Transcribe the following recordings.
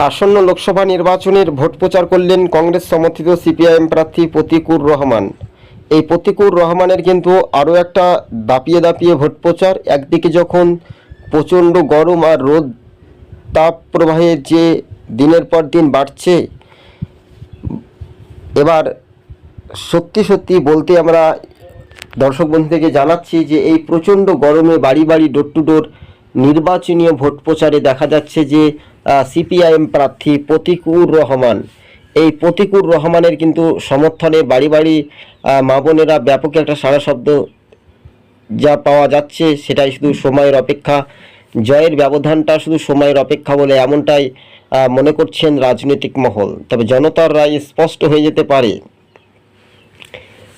আসন্ন লোকসভা নির্বাচনের ভোট প্রচার করলেন কংগ্রেস সমর্থিত সিপিআইএম প্রার্থী প্রতিকুর রহমান। এই প্রতিকুর রহমানের কিন্তু আরও একটা দাপিয়ে দাপিয়ে ভোট প্রচার। একদিকে যখন প্রচণ্ড গরম আর রোদ তাপ প্রবাহের যে দিনের পর দিন বাড়ছে, এবার সত্যি সত্যি বলতে আমরা দর্শক বন্ধুদেরকে জানাচ্ছি যে এই প্রচণ্ড গরমে বাড়ি বাড়ি ডোর টু ডোর নির্বাচনীয় ভোট প্রচারে দেখা যাচ্ছে যে সিপিআইএম প্রার্থী প্রতিকুর রহমান। এই প্রতিকুর রহমানের কিন্তু সমর্থনে বাড়ি বাড়ি মা বোনেরা ব্যাপক একটা সারা শব্দ যা পাওয়া যাচ্ছে, সেটাই শুধু সময়ের অপেক্ষা। জয়ের ব্যবধানটা শুধু সময়ের অপেক্ষা বলে এমনটাই মনে করছেন রাজনৈতিক মহল। তবে জনতার রায় স্পষ্ট হয়ে যেতে পারে।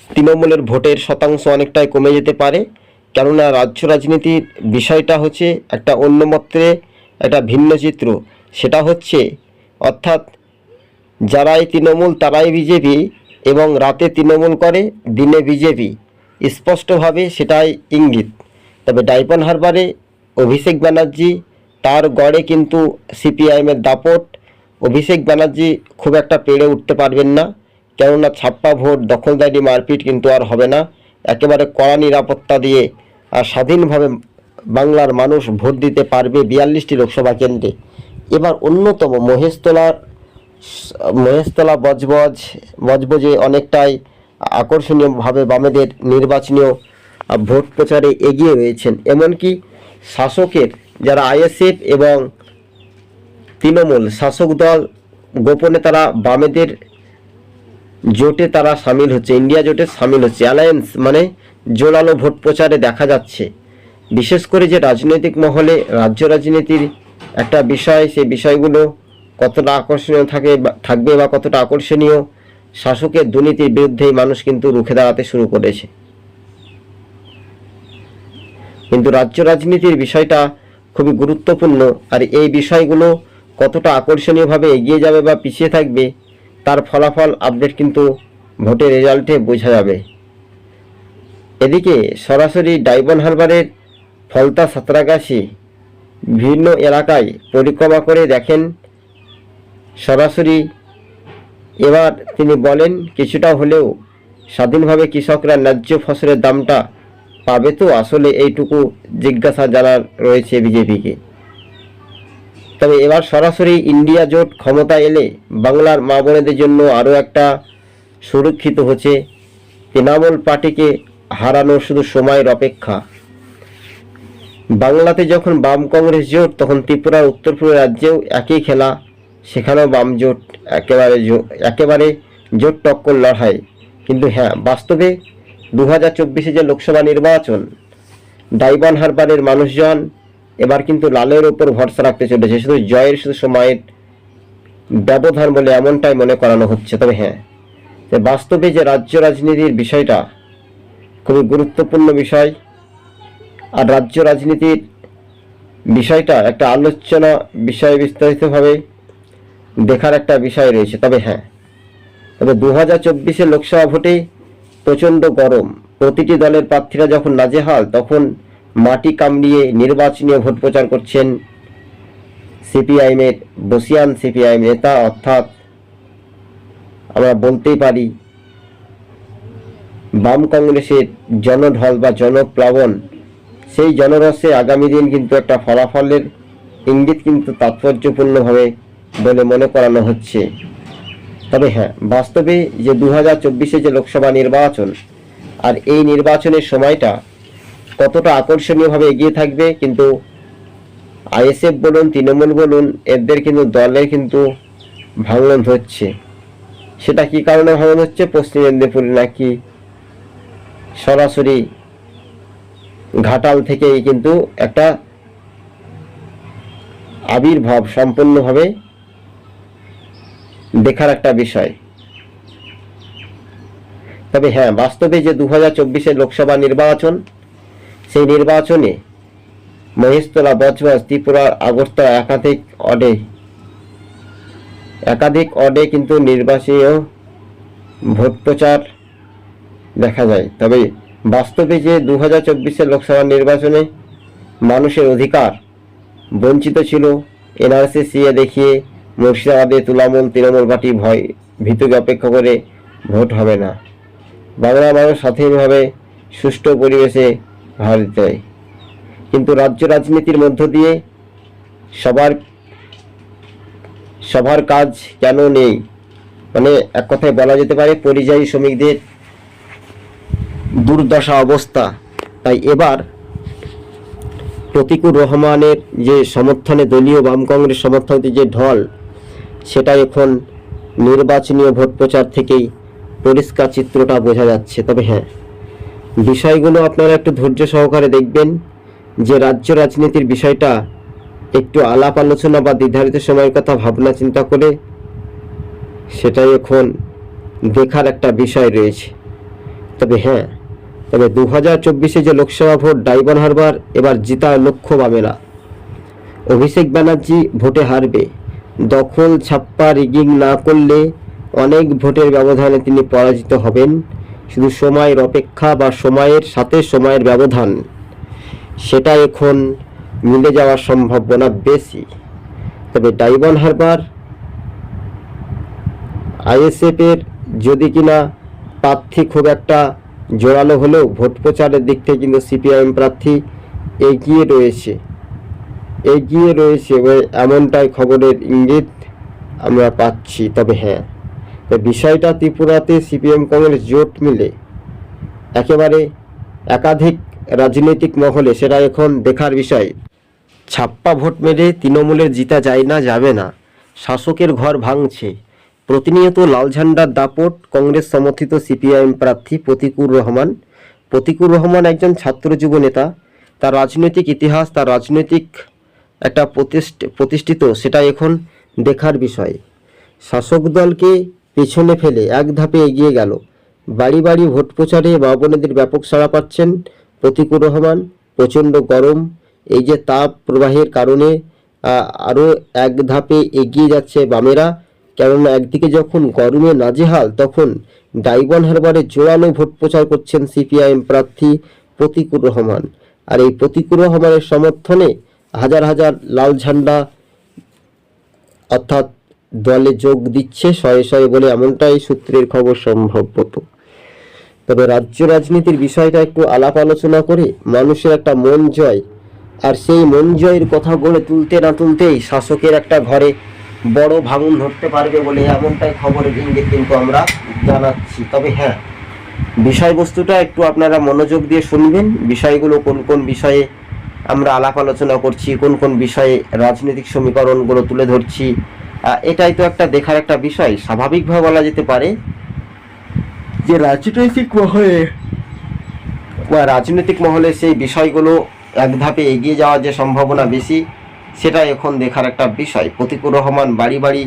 তৃণমূলের ভোটের শতাংশ অনেকটাই কমে যেতে পারে। কেননা রাজ্য রাজনীতির বিষয়টা হচ্ছে একটা অন্য মত্রে একটা ভিন্ন চিত্র। সেটা হচ্ছে, অর্থাৎ যারাই তৃণমূল তারাই বিজেপি এবং রাতে তৃণমূল করে, দিনে বিজেপি। স্পষ্টভাবে সেটাই ইঙ্গিত। তবে ডাইপন হারবারে অভিষেক ব্যানার্জি, তার গড়ে কিন্তু সিপিআইএমের দাপট। অভিষেক ব্যানার্জি খুব একটা পেরে উঠতে পারবেন না, কেননা ছাপ্পা ভোট, দখলদারি, মারপিট কিন্তু আর হবে না। একেবারে কড়া নিরাপত্তা দিয়ে আর স্বাধীনভাবে বাংলার মানুষ ভোট দিতে পারবে বিয়াল্লিশটি লোকসভা কেন্দ্রে। এবার অন্যতম মহেশতলার মহেশতলা বজবজ, বজবজে অনেকটাই আকর্ষণীয়ভাবে বামেদের নির্বাচনীয় ভোট প্রচারে এগিয়ে রয়েছেন। এমনকি শাসকের যারা আইএসএফ এবং তৃণমূল শাসক দল, গোপনে তারা বামেদের জোটে তারা সামিল হচ্ছে, ইন্ডিয়া জোটে সামিল হচ্ছে। অ্যালায়েন্স মানে জোরালো ভোট প্রচারে দেখা যাচ্ছে। বিশেষ করে যে রাজনৈতিক মহলে রাজ্য রাজনীতির একটা বিষয়, সেই বিষয়গুলো কতটা আকর্ষণীয় থাকে থাকবে বা কতটা আকর্ষণীয়, শাসকের দুর্নীতির বিরুদ্ধেই মানুষ কিন্তু রুখে দাঁড়াতে শুরু করেছে। কিন্তু রাজ্য রাজনীতির বিষয়টা খুবই গুরুত্বপূর্ণ, আর এই বিষয়গুলো কতটা আকর্ষণীয়ভাবে এগিয়ে যাবে বা পিছিয়ে থাকবে, তার ফলাফল আপডেট কিন্তু ভোটের রেজাল্টে বোঝা যাবে। এদিকে সরাসরি ডাইবন হারবারের ফলতা সাঁতরাগাছি বিভিন্ন এলাকায় পরিক্রমা করে দেখেন। সরাসরি এবার তিনি বলেন, কিছুটা হলেও স্বাধীনভাবে কৃষকরা ন্যায্য ফসলের দামটা পাবে তো, আসলে এইটুকু জিজ্ঞাসা জানার রয়েছে বিজেপিকে। তবে এবার সরাসরি ইন্ডিয়া জোট ক্ষমতা এলে বাংলার মা বোনেদের জন্য আরও একটা সুরক্ষিত হচ্ছে। তৃণমূল পার্টিকে হারানোর শুধু সময়ের অপেক্ষা। বাংলাতে যখন বাম কংগ্রেস জোট, তখন ত্রিপুরার উত্তর পূর্ব রাজ্যেও একই খেলা। সেখানেও বাম জোট একেবারে একেবারে জোট টক্কর লড়াই। কিন্তু হ্যাঁ বাস্তবে দু হাজার চব্বিশে যে লোকসভা নির্বাচন, ডাইবান হারবারের মানুষজন এবার কিন্তু লালের ওপর ভরসা রাখতে চলেছে। শুধু জয়ের, শুধু সময়ের ব্যবধান বলে এমনটাই মনে করানো হচ্ছে। তবে হ্যাঁ বাস্তবে যে রাজ্য রাজনীতির বিষয়টা খুবই গুরুত্বপূর্ণ বিষয়। আর রাজ্য রাজনীতির বিষয়টা একটা আলোচনা বিষয় বিস্তারিতভাবে দেখার একটা বিষয় রয়েছে। তবে হ্যাঁ তবে দু হাজার চব্বিশের লোকসভা ভোটে প্রচণ্ড গরম। প্রতিটি দলের প্রার্থীরা যখন নাজেহাল, তখন মাটি কামড়িয়ে নির্বাচনীয় ভোট প্রচার করছেন সিপিআইএমের, বসিয়ান সিপিআইএম নেতা। অর্থাৎ আমরা বলতেই পারি, বাম কংগ্রেসের জনঢল বা জনপ্লাবন সেই জনরসে আগামী দিন কিন্তু একটা ফলাফলের ইঙ্গিত কিন্তু তাৎপর্যপূর্ণভাবে বলে মনে করানো হচ্ছে। তবে হ্যাঁ বাস্তবে যে দু হাজার চব্বিশে যে লোকসভা নির্বাচন, আর এই নির্বাচনের সময়টা কতটা আকর্ষণীয়ভাবে এগিয়ে থাকবে কিন্তু আইএসএফ বলুন, তৃণমূল বলুন, এদের কিন্তু দলের কিন্তু ভাঙন হচ্ছে। সেটা কি কারণে ভাঙন হচ্ছে? পশ্চিম মেদিনীপুরে নাকি সরাসরি ঘাটাল থেকেই কিন্তু একটা আবির্ভাব সম্পূর্ণভাবে দেখার একটা বিষয়। তবে হ্যাঁ বাস্তবে যে দু হাজার লোকসভা নির্বাচন, সেই নির্বাচনে মহেশতলা, বজবজ ত্রিপুরার আগরতলা একাধিক অডে একাধিক অডে কিন্তু নির্বাচনীয় ভোট প্রচার দেখা যায়। তবে বাস্তবে যে দু হাজার চব্বিশের লোকসভা নির্বাচনে মানুষের অধিকার বঞ্চিত ছিল এনআরসি সিএ দেখিয়ে মুর্শিদাবাদে তুলামূল তৃণমূল পার্টি ভয়, ভীতুকে অপেক্ষা করে ভোট হবে না। বাংলা মানুষ স্বাধীনভাবে, সুষ্ঠু পরিবেশে ভাড়া দিতে কিন্তু রাজ্য রাজনীতির মধ্য দিয়ে সবার সবার কাজ কেন নেই? মানে এক কথায় বলা যেতে পারে, পরিযায়ী শ্রমিকদের দুর্দশা অবস্থা। তাই এবার প্রতিকুর রহমানের যে সমর্থনে দলীয় বাম কংগ্রেস সমর্থকদের যে ঢল, সেটা এখন নির্বাচনীয় ভোট প্রচার থেকেই পরিষ্কার চিত্রটা বোঝা যাচ্ছে। তবে হ্যাঁ বিষয়গুলো আপনারা একটু ধৈর্য সহকারে দেখবেন যে রাজ্য রাজনীতির বিষয়টা একটু আলাপ আলোচনা বা নির্ধারিত সময়ের কথা, ভাবনা চিন্তা করে সেটাই এখন দেখার একটা বিষয় রয়েছে। তবে হ্যাঁ তবে দু হাজার চব্বিশে যে লোকসভা ভোট ডাইবন হারবার, এবার জিতার লক্ষ্য পাবেলা অভিষেক ব্যানার্জি ভোটে হারবে। দখল ছাপ্পা রিগিং না করলে অনেক ভোটের ব্যবধানে তিনি পরাজিত হবেন। শুধু সময়ের অপেক্ষা বা সময়ের সাথে সময়ের ব্যবধান, সেটা এখন মিলে যাওয়ার সম্ভাবনা বেশি। তবে ডাইবন হারবার আইএসএফের যদি কিনা প্রার্থী খুব একটা জোরালো হলেও ভোট প্রচারের দিক থেকে কিন্তু সিপিআইএম প্রার্থী এগিয়ে রয়েছে। এগিয়ে রয়েছে এমনটাই খবরের ইঙ্গিত আমরা পাচ্ছি, তবে হ্যাঁ। বিষয়টা ত্রিপুরাতে সিপিএম কংগ্রেস জোট মিলে একেবারে একাধিক রাজনৈতিক মহলে সেটা এখন দেখার বিষয়। ছাপ্পা ভোট মেরে তৃণমূলের জিতা যায় না, যাবে না। শাসকের ঘর ভাঙছে। প্রতিনিয়ত লাল ঝান্ডার দাপট কংগ্রেস সমর্থিত সিপিআইএম প্রার্থী প্রতিকুর রহমান। প্রতিকুর রহমান একজন ছাত্র যুব নেতা। তার রাজনৈতিক ইতিহাস, তার রাজনৈতিক একটা প্রতিষ্ঠ- প্রতিষ্ঠিত, সেটা এখন দেখার বিষয়। শাসক দলকে পেছনে ফেলে এক ধাপে এগিয়ে গেল। বাড়ি বাড়ি ভোট প্রচারে মা বোনেদের ব্যাপক সাড়া পাচ্ছেন প্রতিকুর রহমান। প্রচণ্ড গরম। এই যে তাপ প্রবাহের কারণে আরও এক ধাপে এগিয়ে যাচ্ছে বামেরা। কেননা একদিকে যখন গরমে নাজেহাল, তখন ডাইবন হারবারে জোরালো ভোট প্রচার করছেন সিপিআইএম প্রার্থী প্রতিকুর রহমান। আর এই প্রতিকুর রহমানের সমর্থনে হাজার হাজার লাল ঝান্ডা অর্থাৎ দলে যোগ দিচ্ছে শয়ে শয়ে বলে এমনটাই সূত্রের খবর সম্ভবত। তবে রাজ্য রাজনীতির বিষয়টা একটু আলাপ আলোচনা করে মানুষের একটা মন জয়, আর সেই মন জয়ের কথা গড়ে তুলতে না তুলতেই শাসকের একটা ঘরে বড় ভাঙন ধরতে পারবে বলে এমনটাই খবরের ইঙ্গিত কিন্তু আমরা জানাচ্ছি। তবে হ্যাঁ বিষয়বস্তুটা একটু আপনারা মনোযোগ দিয়ে শুনবেন। বিষয়গুলো কোন কোন বিষয়ে আমরা আলাপ আলোচনা করছি, কোন কোন বিষয়ে রাজনৈতিক সমীকরণগুলো তুলে ধরছি এটাই তো একটা দেখার একটা বিষয়। স্বাভাবিকভাবে বলা যেতে পারে যে রাজনৈতিক মহলে, বা রাজনৈতিক মহলে সেই বিষয়গুলো এক ধাপে এগিয়ে যাওয়ার যে সম্ভাবনা বেশি সেটা এখন দেখার একটা বিষয়। প্রতিকুর রহমান বাড়ি বাড়ি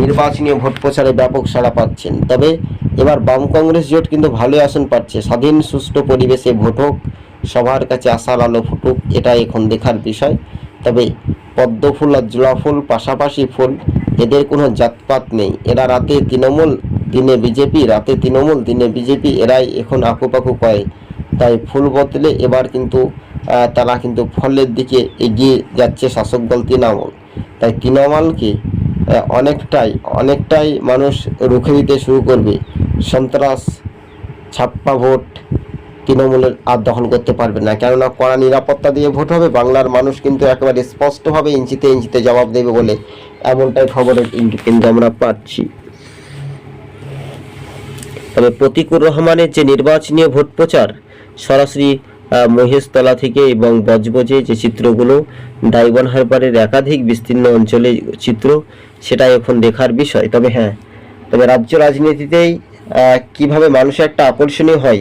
নির্বাচনী ভোট প্রচারে ব্যাপক সাড়া পাচ্ছেন। তবে এবার বাম কংগ্রেস জোট কিন্তু ভালো আসন পাচ্ছে। স্বাধীন, সুষ্ঠু পরিবেশে ভোট হোক, সবার কাছে আশার আলো ফুটুক, এটা এখন দেখার বিষয়। তবে পদ্ম ফুল আর জোড়া ফুল, পাশাপাশি ফুল, এদের কোনো জাতপাত নেই। এরা রাতে তৃণমূল, দিনে বিজেপি, রাতে তৃণমূল, দিনে বিজেপি, এরাই এখন আকুপাকু কয়। তাই ফুল বদলে এবার কিন্তু তারা কিন্তু ফলের দিকে এগিয়ে যাচ্ছে শাসক দল তৃণমূল। তাই তৃণমূলকে অনেকটাই অনেকটাই মানুষ রুখে দিতে শুরু করবে। সন্ত্রাস, ছাপ্পা ভোট তৃণমূলের আর দখল করতে পারবে না। কেননা কড়া নিরাপত্তা দিয়ে ভোট হবে, বাংলার মানুষ কিন্তু একেবারে স্পষ্টভাবে ইঞ্চিতে ইঞ্চিতে জবাব দেবে বলে এমনটাই খবরের কিন্তু আমরা পাচ্ছি। তবে প্রতিকুর রহমানের যে নির্বাচনী ভোট প্রচার, সরাসরি মহেশতলা থেকে এবং বজবজে যে চিত্রগুলো ডাইবন হারবারের একাধিক বিস্তীর্ণ অঞ্চলে চিত্র সেটা এখন দেখার বিষয়। তবে হ্যাঁ তবে রাজ্য রাজনীতিতেই কীভাবে মানুষের একটা আকর্ষণীয় হয়,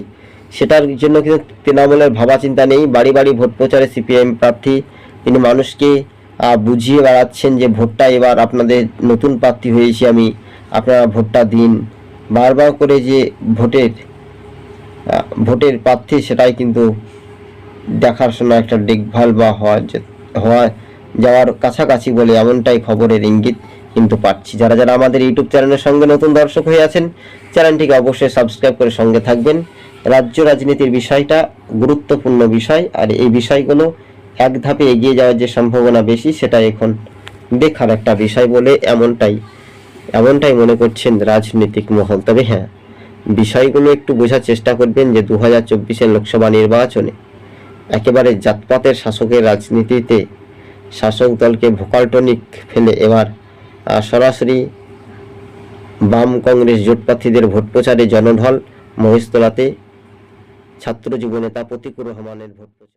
সেটার জন্য কিন্তু তৃণমূলের ভাবা চিন্তা নেই। বাড়ি বাড়ি ভোট প্রচারে সিপিএম প্রার্থী তিনি মানুষকে বুঝিয়ে বেড়াচ্ছেন যে ভোটটা এবার আপনাদের নতুন প্রার্থী হয়েছি আমি, আপনারা ভোটটা দিন। বারবার করে যে ভোটের ভোটের প্রার্থী, সেটাই কিন্তু দেখার সময় একটা দেখভাল বা হওয়া যাওয়ার কাছাকাছি বলে এমনটাই খবরের ইঙ্গিত কিন্তু পাচ্ছি। যারা যারা আমাদের ইউটিউব চ্যানেলের সঙ্গে নতুন দর্শক হয়ে আছেন, চ্যানেলটিকে অবশ্যই সাবস্ক্রাইব করে সঙ্গে থাকবেন। রাজ্য রাজনীতির বিষয়টা গুরুত্বপূর্ণ বিষয় আর এই বিষয়গুলো এক ধাপে এগিয়ে যাওয়ার যে সম্ভাবনা বেশি, সেটা এখন দেখার একটা বিষয় বলে এমনটাই এমনটাই মনে করছেন রাজনৈতিক মহল। তবে হ্যাঁ বিষয়গুলো একটু বোঝার চেষ্টা করবেন যে দু হাজার লোকসভা নির্বাচনে একেবারে জাতপাতের শাসকের রাজনীতিতে শাসক দলকে ভোকাল্টনিক ফেলে এবার সরাসরি বাম কংগ্রেস জোট প্রার্থীদের ভোট প্রচারে জনঢল, মহেশতলাতে ছাত্র যুবনেতা প্রতিকুর রহমানের ভোট প্রচার।